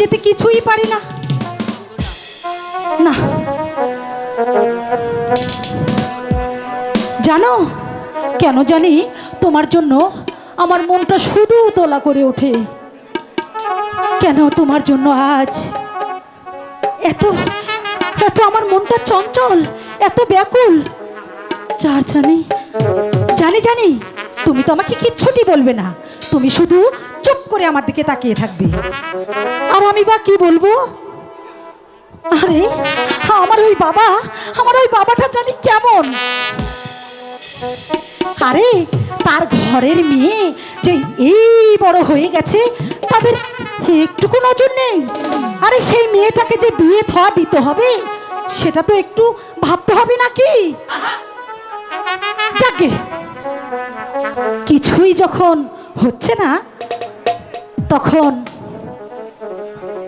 যেতে কিছুই পারি না। না। জানো, কেন জানি তোমার জন্য আমার মনটা শুধু তোলা করে ওঠে। কেন তোমার জন্য আজ এত এত আমার মনটা চঞ্চল, এত ব্যাকুল। যার জানি জানি জানি, তুমি তো আমাকে কিচ্ছুটি বলবে না। তুমি শুধু চুপ করে আমার দিকে তাকিয়ে থাকবে। আর আমি বা কি বলব? আরে, আমার ওই বাবা, আমার ওই বাবাটা জানি কেমন। আরে, তার ঘরের মেয়ে যে এই বড় হয়ে গেছে, তাদের একটুকু নজর নেই। আরে, সেই মেয়েটাকে যে বিয়ে থা দিতে হবে, সেটা তো একটু ভাবতে হবে নাকি? যাকে কিছুই যখন হচ্ছে না, তখন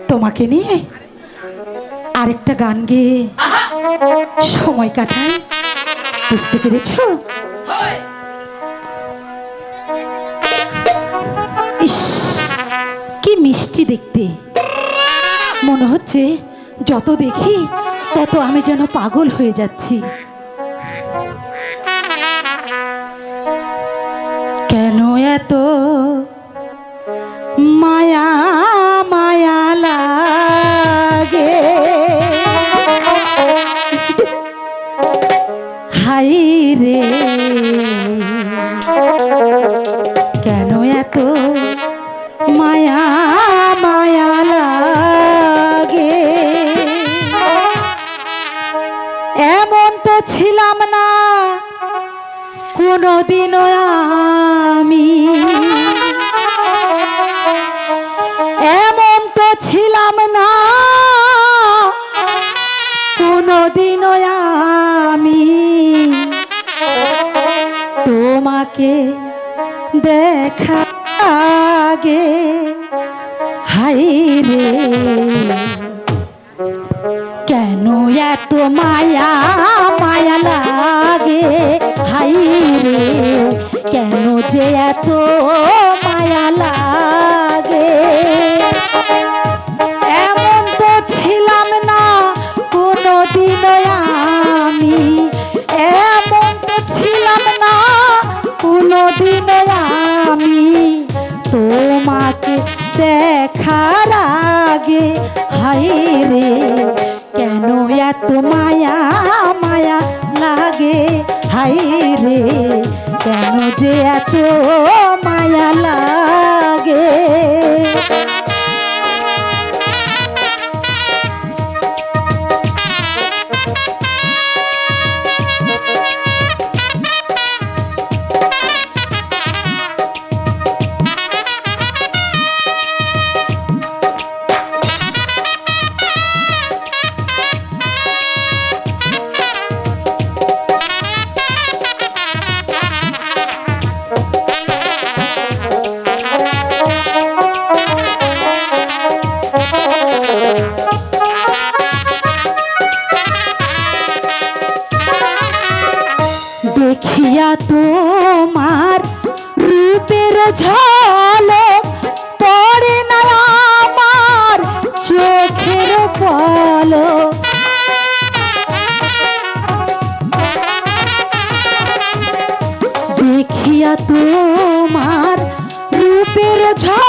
তোমাকে নিয়ে আরেকটা গান গেয়ে সময় কাটাই। বুঝতে পেরেছ? ইস, কি মিষ্টি দেখতে। মনে হচ্ছে যত দেখি, তত আমি যেন পাগল হয়ে যাচ্ছি। এত মায়া মায়া লাগে। হাই রে, কেন এত মায়া মায়া লাগে? এমন তো ছিলাম না, কোনোদিনও দেখা আগে। হাই রে। কেন এত মায়া মায়া লাগে? হাই রে। কেন যে এত যে এত মায়া তোমার রূপের ঝলক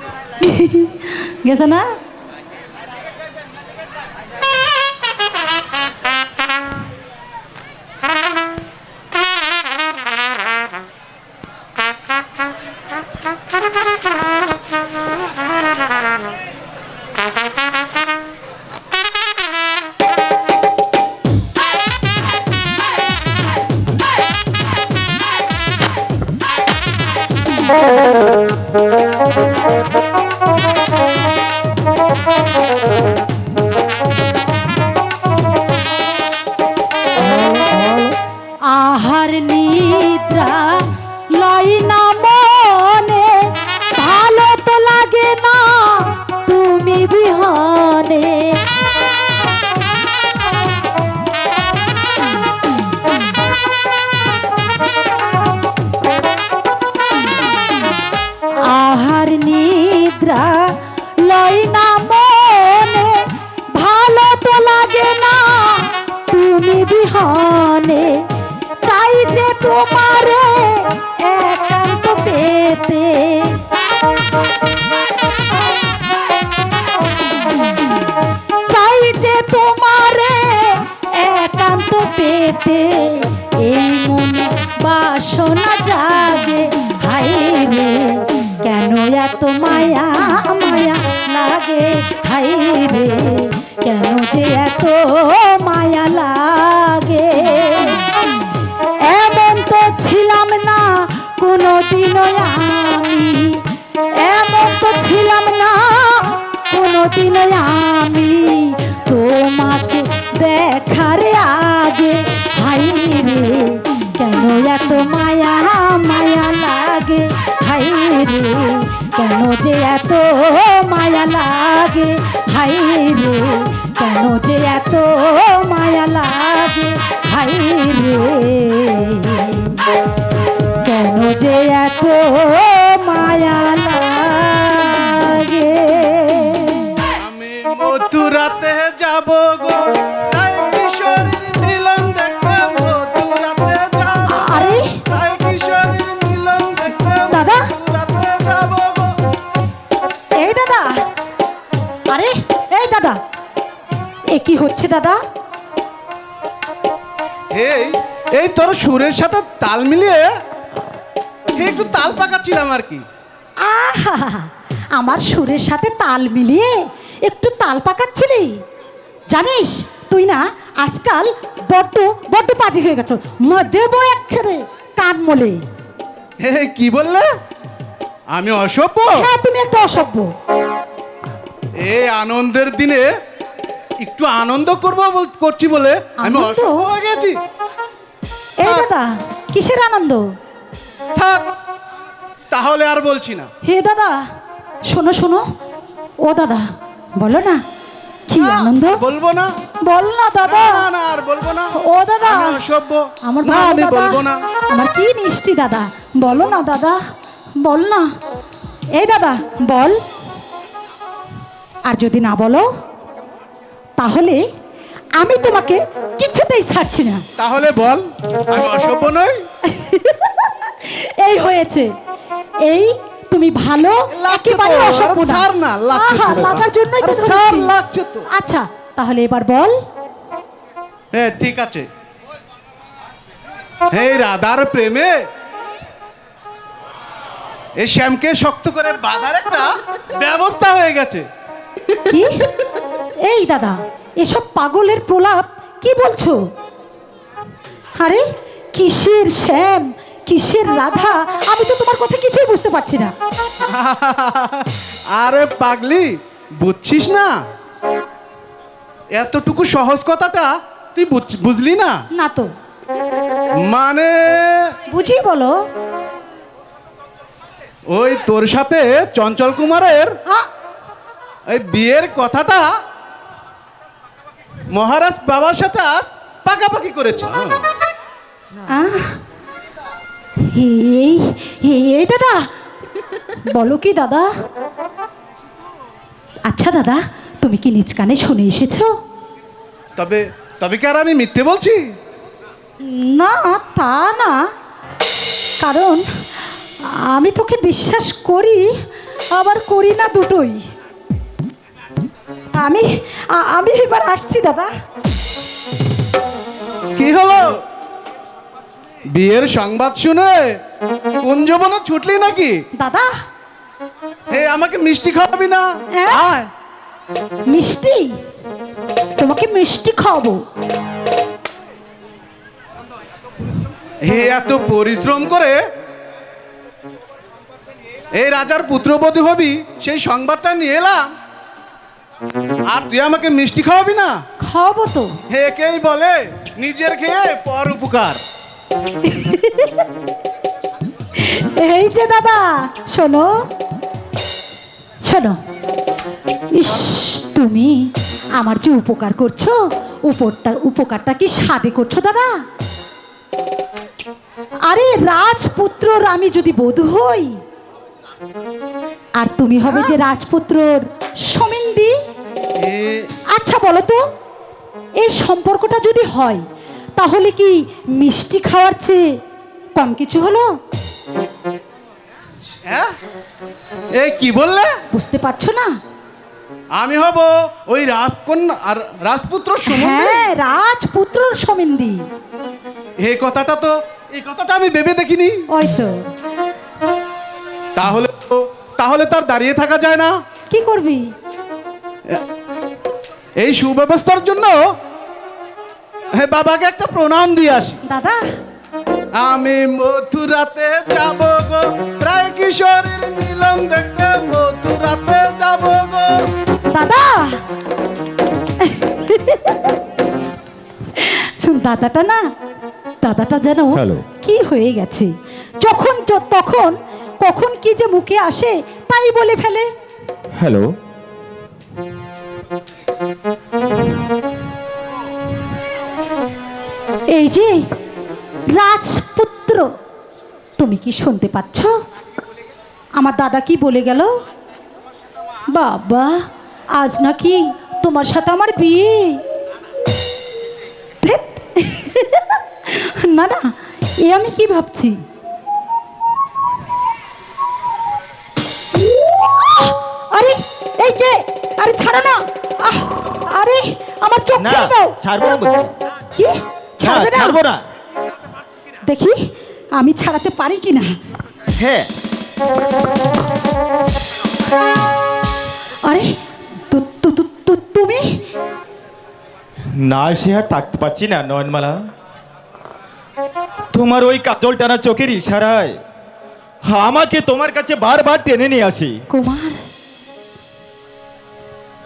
গেছে না না এত তোর সুরের সাথে তাল মিলিয়ে একটু তাল পাকাচ্ছিলাম আর কি। আহা আমার সুরের সাথে তাল মিলিয়ে একটু তাল পাকাচ্ছিলি? জানিস তুই না আজকাল বড্ড বড্ড পাজি হয়ে গেছো। দেবো একখানে কান মলে। কি বললে? আমি অসভ্য? হ্যাঁ তুমি একটা অসভ্য। এই আনন্দের দিনে একটু আনন্দ করব বল- করছি বলে আমি? অসভ্য হয়ে গেছি। এই দাদা কিসের আনন্দ? থাক তাহলে আর বলছি না। হে দাদা শোনো শোনো। ও দাদা বলো না কি আনন্দ? বলব না। বল না দাদা। না না আর বলব না। ও দাদা অসভ্য। আমার না আমি বলব না। আমার কি মিষ্টি দাদা? বলো না দাদা বল না। এই দাদা বল। আর যদি না বলো তাহলে আমি তোমাকে কিছুতেই ছাড়ছি না। তাহলে বল আমি অসভ্য নই? এই হয়েছে। এই তুমি ভালো একেবারে অসভ্য। ছাড় না। লাগার জন্যই তো ছাড়, লাগছে তো। আচ্ছা তাহলে এবার বল। হ্যাঁ ঠিক আছে। এই রাধার প্রেমে? এই শ্যামকে শক্ত করে বাঁধার একটা ব্যবস্থা হয়ে গেছে। কি? এই দাদা এসব পাগলের প্রলাপ কি বলছো? আরে কিসের শ্যাম কিসের রাধা? আমি তো তোমার কথা কিছুই বুঝতে পারছি না। আরে পাগলি বুঝছিস না? এতটুকু সহজ কথাটা তুই বুঝ- বুঝলি না? না তো। মানে? বুঝি বলো। ওই তোর সাথে চঞ্চল কুমারের এই বিয়ের কথাটা মহারাজ বাবার সাথে আজ পাকাপাকি করেছে। আহ, এই এই এই দাদা। বলো কি দাদা? আচ্ছা দাদা তুমি কি নিজ কানে শুনে এসেছ? তবে তবে কি আর আমি মিথ্যে বলছি? না তা না। কারণ আমি তোকে বিশ্বাস করি আবার করি না দুটোই। আমি আমি এবার আসছি দাদা। কি হলো? বিয়ের সংবাদ শুনে কুঞ্জবনে ছুটলি নাকি? দাদা। হে আমাকে মিষ্টি খাওয়াবি না? হ্যাঁ? আয়। মিষ্টি? তোমাকে মিষ্টি খাওয়াবো। হে এত পরিশ্রম করে এই রাজার পুত্রবধূ হবি সেই সংবাদটা নিয়ে এলাম। আর তুই আমাকে মিষ্টি খাওয়াবি না? খাওয়াবো তো। হে কেই বলে নিজের খেয়ে পর উপকার। এই যে দাদা শোনো। শোনো। ইস তুমি আমার যে উপকার করছ উপরটা উপকারটা কি সাদে করছ দাদা? আরে রাজপুত্রর আমি যদি বধূ হই আর তুমি হবে যে রাজপুত্রর এ আচ্ছা বলো তো এই সম্পর্কটা যদি হয় তাহলে কি মিষ্টি খাওয়ার চেয়ে কম কিছু হলো? হ্যাঁ? এই কি বললে? বুঝতে পারছ না? আমি হব ওই রাজকন্যা আর রাজপুত্র হ্যাঁ রাজপুত্রর সমিন্দি। এই কথাটা তো এই কথাটা আমি ভেবে দেখিনি। ওই তো। তাহলে তো- তাহলে তার দাঁড়িয়ে থাকা যায় না। কি করবি? এই সুব্যবস্থার জন্য হে বাবাকে একটা প্রণাম দিয়ে আসি। দাদা। আমি মথুরাতে যাব গো প্রায় কিশোরীর মিলন দেখতে মথুরাতে যাব গো। দাদা। দাদাটা না দাদাটা যেন। কি হয়ে গেছে? যখন তখন কখন কি যে মুখে আসে তাই বলে ফেলে। হ্যালো। এই যে রাজপুত্র তুমি কি শুনতে পাচ্ছ? আমার দাদা কি বলে গেল? বাবা আজ নাকি তোমার সাথে আমার বিয়ে। না না এ আমি কি ভাবছি? আরে এই যে আরে ছাড়ো না। আরে আমার চোখ ছেড়ে দাও। ছাড়বো না কি? ছাড়বে না? ছাড়বো না। দেখি আমি ছাড়াতে পারি কি না হ্যাঁ আরে তুমি না সে আর থাকতে পারছি না নয়নমালা। তোমার ওই কাজল টানা চোখের ইশারায় আমাকে তোমার কাছে বারবার টেনে নিয়ে আসি। কুমার?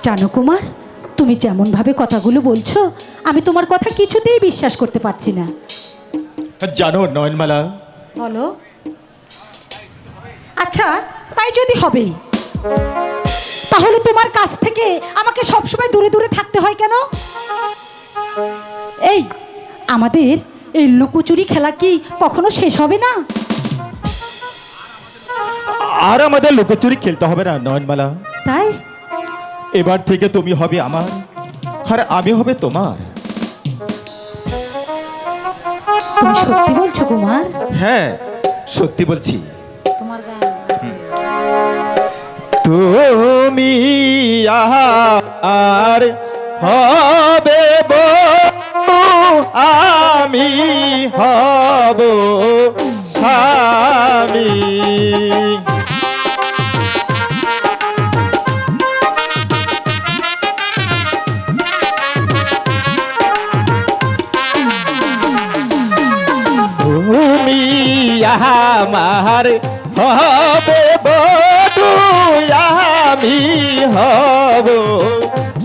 জানো কুমার তুমি যেমনভাবে কথাগুলো বলছো আমি তোমার কথা কিছুতেই বিশ্বাস করতে পারছি না। জানো নয়নমালা। বলো। আচ্ছা তাই যদি হবেই তাহলে তোমার কাছ থেকে আমাকে সবসময় দূরে দূরে থাকতে হয় কেন? এই আমাদের এই লুকোচুরি খেলা কি কখনো শেষ হবে না? আর আমাদের লুকোচুরি খেলতে হবে না নয়নমালা। তাই? এবার থেকে তুমি হবে আমার আর আমি হবে তোমার। তুমি সত্যি বলছো কুমার? হ্যাঁ সত্যি বলছি। তুমি আর হবে আমি হব স্বামী। আমার হবে বধু আমি হব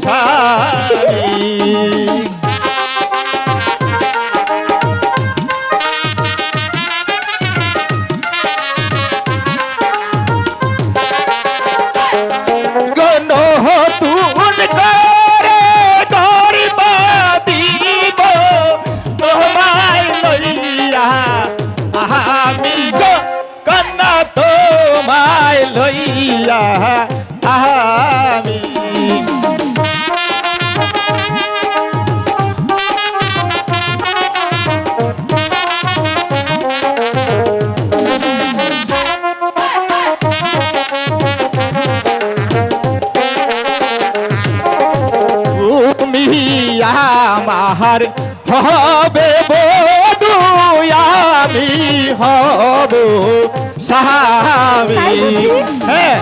স্বামী। ধইলা আমি। আমার হবে বধু আমি হব সাহাবি হ্যাঁ